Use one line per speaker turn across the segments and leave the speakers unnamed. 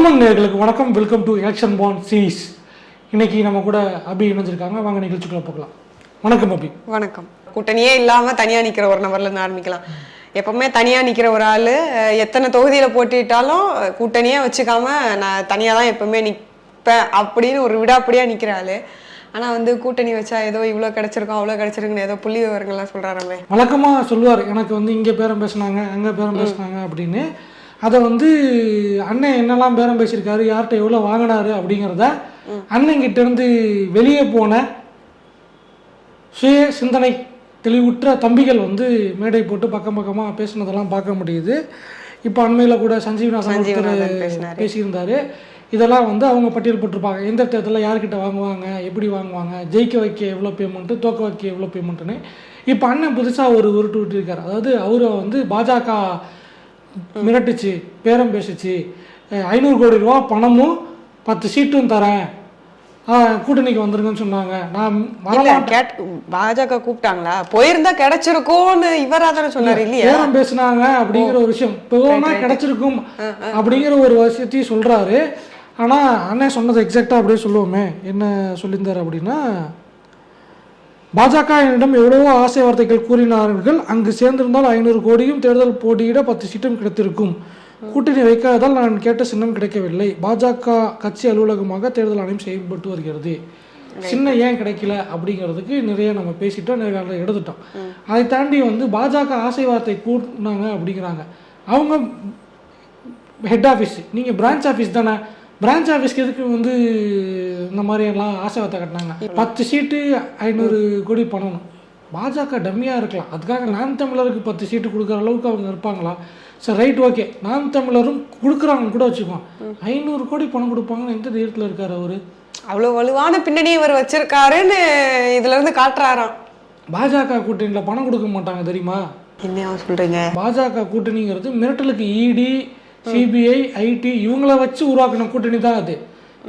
தமிழ்மண் நேயர்களுக்கு வணக்கம். Welcome to election bond series இன்னைக்கு நம்ம கூட அபி இணைஞ்சிருக்காங்க. வாங்க நிகழ்ச்சிக்குள்ள போகலாம். வணக்கம் அபி.
வணக்கம். கூட்டணியே இல்லாம தனியா நிக்கிற ஒரு நபர்ல இருந்து ஆரம்பிக்கலாம். எப்பவுமே தனியா நிக்கிற ஒரு ஆளு எத்தனை தொகுதியில போட்டிட்டாலும் கூட்டணியே வச்சுக்காம நான் தனியா தான் எப்பவுமே நிப்பேன் அப்படின்னு ஒரு விடாப்படியா நிக்கிற ஆளு. ஆனா வந்து கூட்டணி வச்சா ஏதோ இவ்வளவு கிடைச்சிருக்கும் அவ்வளவு கிடைச்சிருக்குன்னு ஏதோ புள்ளி விவரங்கள்லாம் சொல்றாராமே.
வழக்கமாக சொல்லுவார். எனக்கு வந்து இங்கே பேரம் பேசுனாங்க அங்கே பேரம் பேசுனாங்க அப்படின்னு. அதை வந்து அண்ணன் என்னெல்லாம் பேரம் பேசியிருக்காரு யார்கிட்ட எவ்வளோ வாங்கினாரு அப்படிங்கிறத அண்ணன் கிட்ட இருந்து வெளியே போன சுய சிந்தனை தெளிவுற்ற தம்பிகள் வந்து மேடை போட்டு பக்கம் பக்கமாக பேசுனதெல்லாம் பார்க்க முடியுது. இப்போ அண்மையில் கூட சஞ்சீவநாதன். பேசியிருந்தாரு. இதெல்லாம் வந்து அவங்க பட்டியல் போட்டிருப்பாங்க. எந்த தேர்தலில் யார்கிட்ட வாங்குவாங்க எப்படி வாங்குவாங்க ஜெயிக்க வைக்க எவ்வளோ பேமெண்ட்டு தோக்க வைக்க எவ்வளோ பேமெண்ட்டுன்னு இப்போ அண்ணன் புதுசாக ஒரு உருட்டு விட்டுருக்காரு. அதாவது அவரை வந்து பாஜக மிரட்டுச்சு பேரம் பேசுச்சு. ஐநூறு கோடி ரூபா பணமும் பத்து சீட்டும் தரேன். கூட்டணிக்கு வந்துருங்கன்னு சொன்னாங்க. நான்
பாஜக கூப்பிட்டாங்களா? போயிருந்தா கிடைச்சிருக்கும்னு இவரா தானே சொன்னாரு இல்லையா?
பேரம் பேசுனாங்க அப்படிங்கிற ஒரு விஷயம். போனா கிடைச்சிருக்கும் அப்படிங்கிற ஒரு விஷயத்தையும் சொல்றாரு. ஆனா அண்ணன் சொன்னது எக்ஸாக்டா அப்படியே சொல்லுவோமே. என்ன சொல்லியிருந்தாரு அப்படின்னா பாஜக என்னிடம் எவ்வளவோ ஆசை வார்த்தைகள் கூறினார்கள். அங்கு சேர்ந்திருந்தால் ஐநூறு கோடியும் தேர்தல் போட்டியிட பத்து சீட்டும் கிடைத்திருக்கும். கூட்டணி வைக்காததால் நான் கேட்ட சின்னம் கிடைக்கவில்லை. பாஜக கட்சி அலுவலகமாக தேர்தல் ஆணையம் செயல்பட்டு வருகிறது. சின்னம் ஏன் கிடைக்கல அப்படிங்கிறதுக்கு நிறைய நம்ம பேசிட்டோம் நிறைய எடுத்துட்டோம். அதை தாண்டி வந்து பாஜக ஆசை வார்த்தை கூட்டினாங்க அப்படிங்கிறாங்க. அவங்க ஹெட் ஆஃபீஸ் நீங்கள் பிரான்ச் ஆஃபீஸ் தானே? பிரான்ச் ஆஃபீஸ்க்கு எதுக்கு வந்து இந்த மாதிரி எல்லாம் ஆசை வார்த்தை கட்டினாங்க? பத்து சீட்டு ஐநூறு கோடி பண்ணணும் பாஜக டம்மியாக இருக்கலாம். அதுக்காக நான் தமிழருக்கு பத்து சீட்டு கொடுக்குற அளவுக்கு அவங்க இருப்பாங்களா? சரி ரைட் ஓகே நான் தமிழரும் கொடுக்குறாங்கன்னு கூட வச்சுக்குவோம் ஐநூறு கோடி பணம் கொடுப்பாங்கன்னு எந்த தைரியத்தில் இருக்கார் அவர்?
அவ்வளவு வலுவான பின்னணி இவர் வச்சிருக்காருன்னு இதுல இருந்து காட்டுறாராம்.
பாஜக கூட்டணியில் பணம் கொடுக்க மாட்டாங்க தெரியுமா?
என்ன சொல்றீங்க?
பாஜக கூட்டணிங்கிறது மிரட்டலுக்கு இடி சிபிஐ ஐடி இவங்கள வச்சு உருவாக்கின கூட்டணி தான் அது.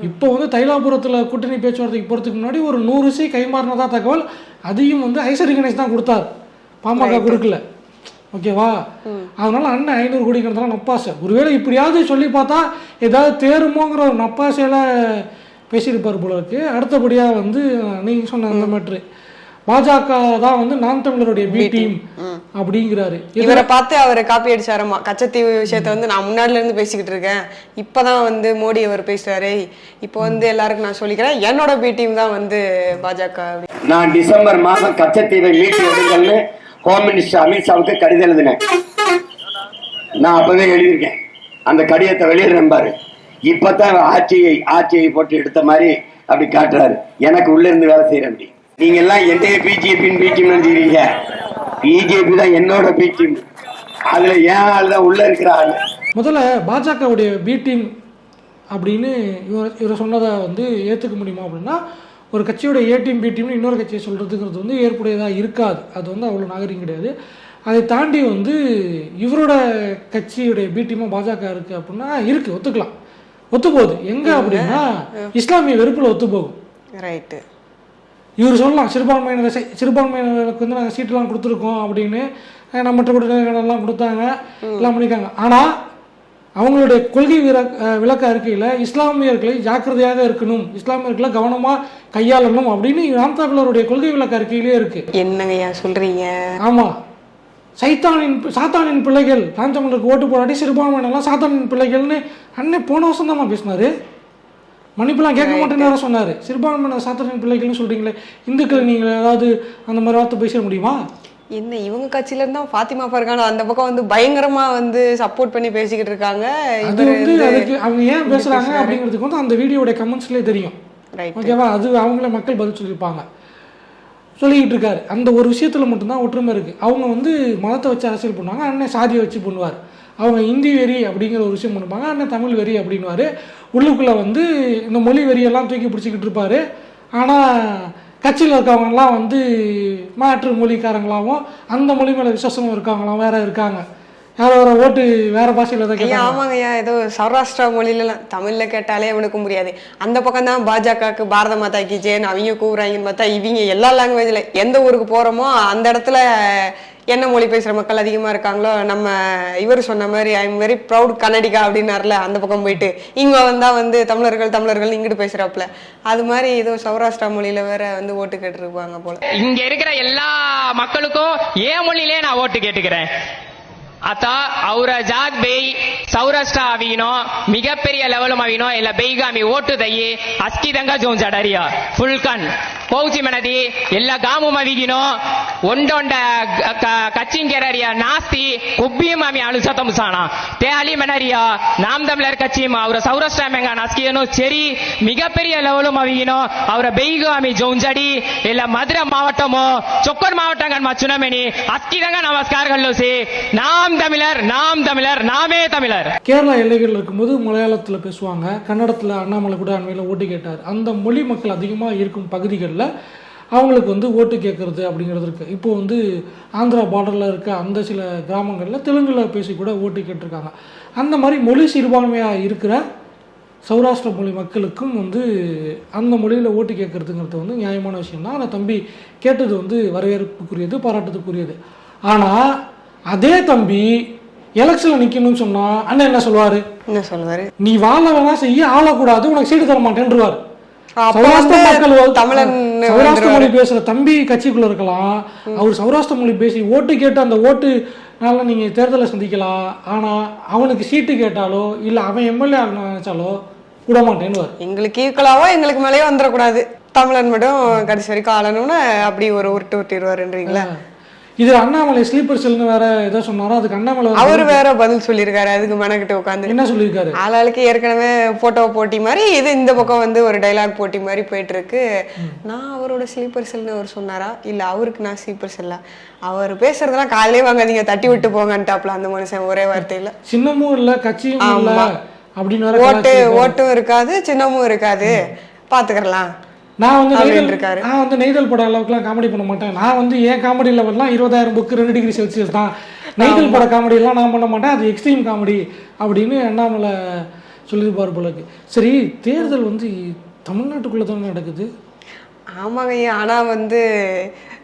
இப்போ வந்து தைலாபுரத்தில் கூட்டணி பேச்சுவார்த்தைக்கு போகிறதுக்கு முன்னாடி ஒரு நூறு சி கைமாறினதா தகவல் அதையும் வந்து ஐசரி கணேஷ் தான் கொடுத்தார். பாமக கொடுக்கல. ஓகேவா? அதனால அண்ணன் ஐநூறு கோடிங்கிறதுலாம் நப்பாசை. ஒருவேளை இப்படியாவது சொல்லி பார்த்தா ஏதாவது தேருமோங்கிற ஒரு நப்பாசையில பேசியிருப்பார் போல இருக்கு. அடுத்தபடியாக வந்து நீங்க சொன்ன அந்த மேட்ரு பாஜக தான் வந்து நாம் தமிழருடைய பி டீம் அப்படிங்கிறாரு.
இவரை பார்த்து அவர் காப்பி அடிச்சாரமா? கச்சத்தீவு விஷயத்த வந்து நான் முன்னாடில இருந்து பேசிக்கிட்டு இருக்கேன். இப்பதான் வந்து மோடி அவர் பேசுறாரு. இப்போ வந்து எல்லாருக்கும் நான் சொல்லிக்கிறேன். என்னோட பி டீம் தான் வந்து பாஜக.
நான் டிசம்பர் மாதம் கச்சத்தீவை மீட்டு எடுங்கள்னு ஹோம் மினிஸ்டர் அமித்ஷாவுக்கு கடிதம் எழுதினேன். நான் அப்பவே எழுதியிருக்கேன். அந்த கடிதத்தை வெளியிடுறேன் பாரு. இப்பதான் ஆட்சியை ஆட்சியை போட்டு எடுத்த மாதிரி அப்படி காட்டுறாரு. எனக்கு உள்ள இருந்து வேலை செய்யறேன் அப்படி. நீங்க எல்லாம் என்னைய பிஜேபின்னு பிடிக்கும் நினைச்சுக்கிறீங்க பிஜேபி தான் என்னோட பிடிக்கும் அதுல ஏன் ஆள் தான் உள்ள இருக்கிற ஆளு
முதல்ல பாஜகவுடைய பி டீம் அப்படின்னு இவர் இவர் சொன்னதை வந்து ஏற்றுக்க முடியுமா அப்படின்னா ஒரு கட்சியோட ஏ டீம் பி டீம்னு இன்னொரு கட்சியை சொல்கிறதுங்கிறது வந்து ஏற்புடையதாக இருக்காது. அது வந்து அவ்வளோ நாகரிகம் கிடையாது. அதை தாண்டி வந்து இவரோட கட்சியுடைய பி பாஜக இருக்குது அப்படின்னா இருக்குது ஒத்துக்கலாம். ஒத்துப்போகுது. எங்கே அப்படின்னா இஸ்லாமிய வெறுப்பில் ஒத்துப்போகும்.
ரைட்டு
இவர் சொல்லலாம் சிறுபான்மையினர் சிறுபான்மையினருக்கு வந்து நாங்கள் சீட்டெல்லாம் கொடுத்துருக்கோம் அப்படின்னு அஹ் நம்ம மற்ற குடிநீரெல்லாம் கொடுத்தாங்க எல்லாம் பண்ணியிருக்காங்க. ஆனால் அவங்களுடைய கொள்கை விர விளக்க அறிக்கையில் இஸ்லாமியர்களை ஜாக்கிரதையாக இருக்கணும் இஸ்லாமியர்களை கவனமாக கையாளணும் அப்படின்னு ராம் தமிழருடைய கொள்கை விளக்க அறிக்கையிலே இருக்கு.
என்னங்கய்யா சொல்றீங்க?
ஆமாம் சைத்தானின் சாத்தானின் பிள்ளைகள் ராம் தமிழருக்கு ஓட்டு போராட்டி சிறுபான்மையினர்லாம் சாத்தானின் பிள்ளைகள்னு அண்ணன் போன வருஷம் தான் பேசினாரு. மன்னிப்புலாம் கேட்க மாட்டேன்னு வேற சொன்னார். சிறுபான்மையினர் சாத்தானின் பிள்ளைகள்னு சொல்றீங்களே இந்துக்கள் நீங்கள் ஏதாவது அந்த மாதிரி வார்த்தை பேச முடியுமா?
என்ன இவங்க கட்சியில இருந்தா ஃபாத்திமா ஃபர்கான் அந்த பக்கம் வந்து பயங்கரமா வந்து சப்போர்ட் பண்ணி பேசிக்கிட்டு இருக்காங்க.
அது வந்து அதுக்கு அவங்க ஏன் பேசுறாங்க அப்படிங்கிறதுக்கு வந்து அந்த வீடியோடைய கமெண்ட்ஸ்லேயே தெரியும். ஓகேவா அது அவங்களே மக்கள் பதில் சொல்லியிருப்பாங்க. சொல்லிக்கிட்டு இருக்காரு அந்த ஒரு விஷயத்தில் மட்டும்தான் ஒற்றுமை இருக்குது அவங்க வந்து மதத்தை வச்சு அரசியல் பண்ணுவாங்க அண்ணன் சாதியை வச்சு பண்ணுவார். அவங்க இந்தி வெறி அப்படிங்கிற ஒரு விஷயம் பண்ணுவாங்க அண்ணன் தமிழ் வெறி அப்படின்வாரு உள்ளுக்குள்ளே வந்து இந்த மொழி வெறியெல்லாம் தூக்கி பிடிச்சிக்கிட்டு இருப்பாரு. ஆனால் கட்சியில் இருக்கவங்கலாம் வந்து மாற்று மொழிக்காரங்களாகவும் அந்த மொழி மேலே விசுவாசமும் இருக்கவங்களாம் வேற இருக்காங்க. ஒரு ஓட்டு வேற பாஷையில் தான்
ஐயா
கேட்டாங்க.
ஆமாங்கய்யா ஏதோ சௌராஷ்டிரா மொழியிலலாம் தமிழ்ல கேட்டாலே அவனுக்கு முடியாது. அந்த பக்கம் தான் பாஜகவுக்கு பாரத மாதா கி ஜெயன் அவங்க கூவுறாங்கன்னு பார்த்தா இவங்க எல்லா லாங்குவேஜ்ல எந்த ஊருக்கு போறோமோ அந்த இடத்துல என்ன மொழி பேசுற மக்கள் அதிகமா இருக்காங்களோ நம்ம இவர் சொன்ன மாதிரி I am very proud Kannadiga அப்படின்னார்ல அந்த பக்கம் போயிட்டு. இங்க வந்தா வந்து தமிழர்கள் தமிழர்கள் இங்கிட்டு பேசுறாப்புல. அது மாதிரி ஏதோ சௌராஷ்டிரா மொழியில வேற வந்து ஓட்டு கேட்டிருப்பாங்க போல.
இங்க இருக்கிற எல்லா மக்களுக்கும் ஏன் மொழியிலே நான் ஓட்டு கேட்டுக்கிறேன். आता ಅವರ ಜಾಗ್ ಬೇಯಿ ಸೌರಾಷ್ಟ್ರ ಅವಿನೋ ಮಿಗಪೆರಿಯ ಲೆವೆಲ್ ಅವಿನೋ ಎಲ್ಲ ಬೇಯ್ಗಾಮಿ ಓಟು ದಯ್ಯಿ ಅಸ್ಕಿದಂಗ ಜೋನ್ ಜಡರಿಯ ಫುಲ್ ಕನ್ ಪೌಚಿ ಮೆನದಿ ಎಲ್ಲ ಗಾಮು ಮವಿಗಿನೋ ಒಂಡೊಂಡ ಕಚ್ಚಿಂಗೆರರಿಯ ನಾಸ್ತಿ ಕುಬ್ಬಿ ಮಾಮಿ ಅಳು ಸತಂಸಾಣ ತೇ ಅಲಿ ಮೆನರಿಯ நாம் தமிழர் கட்சியும் அவர சௌராஷ்டிரா மெங்க நஸ்கியனோ சரி மிகப்பெரிய லெவலும் அவிகினோ அவர பெய்காமி ஜோஞ்சடி இல்ல மதுரை மாவட்டமோ சொக்கன் மாவட்டங்கள் மச்சுனமெனி அஸ்கிதங்க நமஸ்காரங்களோ சே நாம் தமிழர் நாம் தமிழர் நாமே தமிழர்
கேரளா எல்லைகள் இருக்கும்போது மலையாளத்தில் பேசுவாங்க கன்னடத்தில் அண்ணாமலை கூட அண்மையில் ஓட்டு கேட்டார் அந்த மொழி மக்கள் அதிகமாக இருக்கும் பகுதிகளில் அவங்களுக்கு வந்து ஓட்டு கேட்குறது அப்படிங்கிறது இருக்குது இப்போ வந்து ஆந்திரா பார்டரில் இருக்க அந்த சில கிராமங்களில் தெலுங்குல பேசி கூட ஓட்டு கேட்டிருக்காங்க. அந்த மாதிரி மொழி சிறுபான்மையாக இருக்கிற சௌராஷ்டிர மொழி மக்களுக்கும் வந்து அந்த மொழியில் ஓட்டு கேட்குறதுங்கிறது வந்து நியாயமான விஷயம் தான். ஆனால் தம்பி கேட்டது வந்து வரவேற்புக்குரியது பாராட்டுறதுக்குரியது ஆனால் அதே தம்பி எலெக்ஷனில் நிற்கணும்னு சொன்னால் அண்ணன் என்ன சொல்லுவார்?
என்ன சொல்லுவாரு?
நீ வாழ வேணா செய்ய ஆளக்கூடாது உனக்கு சீட்டு தர மாட்டேன்ருவார் சௌராஷ்டிர மக்கள்
தமிழன்
சௌராஷ்டிர மொழி பேசுற தம்பி கட்சிக்குள்ள இருக்கலாம். அவர் சௌராஷ்டிர மொழி பேசி ஓட்டு கேட்டு அந்த ஓட்டுனால நீங்க தேர்தலை சந்திக்கலாம். ஆனா அவனுக்கு சீட்டு கேட்டாலோ இல்ல அவன் எம்எல்ஏ நினைச்சாலோ விட மாட்டேன்னு
எங்களுக்கு ஈக்குவலாவோ எங்களுக்கு மேலேயே வந்துடக்கூடாது. தமிழன் மட்டும் கடைசி வரைக்கும் ஆளணும்னு அப்படி ஒரு உருட்டு உருட்டிடுவாருன்றீங்களா?
இது அண்ணாமலை ஸ்லீப்பர் செல்னு வேற ஏதோ சொன்னாரோ? அதுக்கு அண்ணாமலை
அவரு வேற பதில் சொல்லியிருக்காரு. அதுக்கு மெனக்கிட்டு உட்காந்து
என்ன சொல்லியிருக்காரு?
ஆளாளுக்கு ஏற்கனவே போட்டோ போட்டி மாதிரி இது இந்த பக்கம் வந்து ஒரு டைலாக் போட்டி மாதிரி போயிட்டு இருக்கு நான் அவரோட ஸ்லீப்பர் செல்னு அவர் சொன்னாரா? இல்ல அவருக்கு நான் ஸ்லீப்பர் செல்லா அவர் பேசுறதெல்லாம் காலையிலே வாங்க நீங்க தட்டி விட்டு போங்கன்ட்டாப்ல அந்த மனுஷன் ஒரே வார்த்தையில.
சின்னமும் இல்ல கட்சியும் இல்ல. அப்படின்னு
ஓட்டு. ஓட்டும் இருக்காது சின்னமும் இருக்காது. பாத்துக்கலாம்
நான் வந்து நெய்தல்
இருக்காரு.
நான் வந்து நெய்தல் பட அளவுக்குலாம் காமெடி பண்ண மாட்டேன். நான் வந்து ஏன் காமெடி லெவல்லாம் இருபதாயிரம் புக்கு ரெண்டு டிகிரி செல்சியஸ் தான். நெய்தல் பட காமெடி எல்லாம் நான் பண்ண மாட்டேன். அது எக்ஸ்ட்ரீம் காமெடி அப்படின்னு அண்ணாமலை சொல்லியிருப்பார் போலக்கு சரி தேர்தல் வந்து தமிழ்நாட்டுக்குள்ள தானே நடக்குது?
ஆமாங்க ஐயா. ஆனா வந்து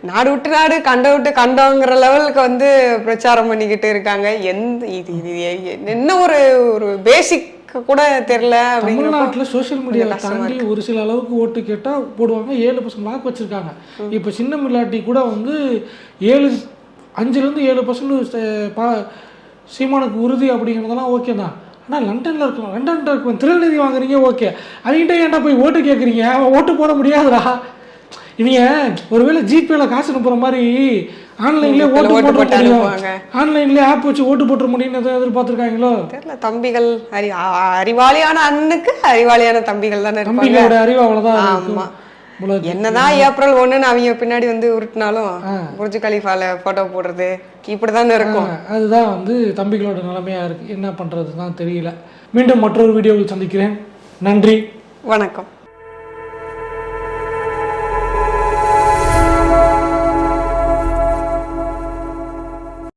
நாடு விட்டு நாடு கண்ட விட்டு கண்டோங்கிற லெவலுக்கு வந்து பிரச்சாரம் பண்ணிக்கிட்டு இருக்காங்க. எந்த இது இது என்ன ஒரு ஒரு பேசிக் கூட தெரியல
தமிழ்நாட்டில் சோஷியல் மீடியாவை
கொஞ்சம் கஷ்டமா
தாண்டி ஒரு சில அளவுக்கு ஓட்டு கேட்டால் போடுவாங்க ஏழு பர்சன்ட் லாக் வச்சுருக்காங்க. இப்போ சின்ன மில்லாட்டி கூட வந்து ஏழு அஞ்சுலேருந்து ஏழு பர்சன்ட் பா சீமானுக்கு உறுதி அப்படிங்கிறதெல்லாம் ஓகே தான். ஆனால் லண்டனில் இருக்கலாம். லண்டனில் இருக்கும் திருநெல்வேலி வாங்குறீங்க ஓகே அவங்ககிட்ட ஏன்டா போய் ஓட்டு கேட்குறீங்க அவன் ஓட்டு போட முடியாதுடா. இவங்க ஒருவேளை ஜிபேல காசு அனுப்புற மாதிரி ஆன்லைன்லேயே ஓட்டு
ஓட்டு
போட்டு
போட்டு அனுப்புவாங்க.
ஆன்லைன்லேயே ஆப் வச்சு ஓட்டு போட்டுற முடியும்னு எதாவது எதிர்பார்த்துருக்காங்களோ?
தெரியல தம்பிகள் அறி அறிவாளியான அண்ணனுக்கு அறிவாளியான தம்பிகள் தானே
தம்பிகளோட அறிவு அவ்வளோதான்
ஆமா.
இருக்கு.
என்னதான் ஏப்ரல் ஒண்ணுன்னு அவங்க பின்னாடி வந்து உருட்டினாலும் புர்ஜ் கலிஃபால போட்டோ போடுறது இப்படிதானே இருக்கும்.
அதுதான் வந்து தம்பிகளோட நிலைமையா இருக்கு. என்ன பண்றது தான் தெரியல. மீண்டும் மற்றொரு வீடியோவில் சந்திக்கிறேன். நன்றி.
வணக்கம்.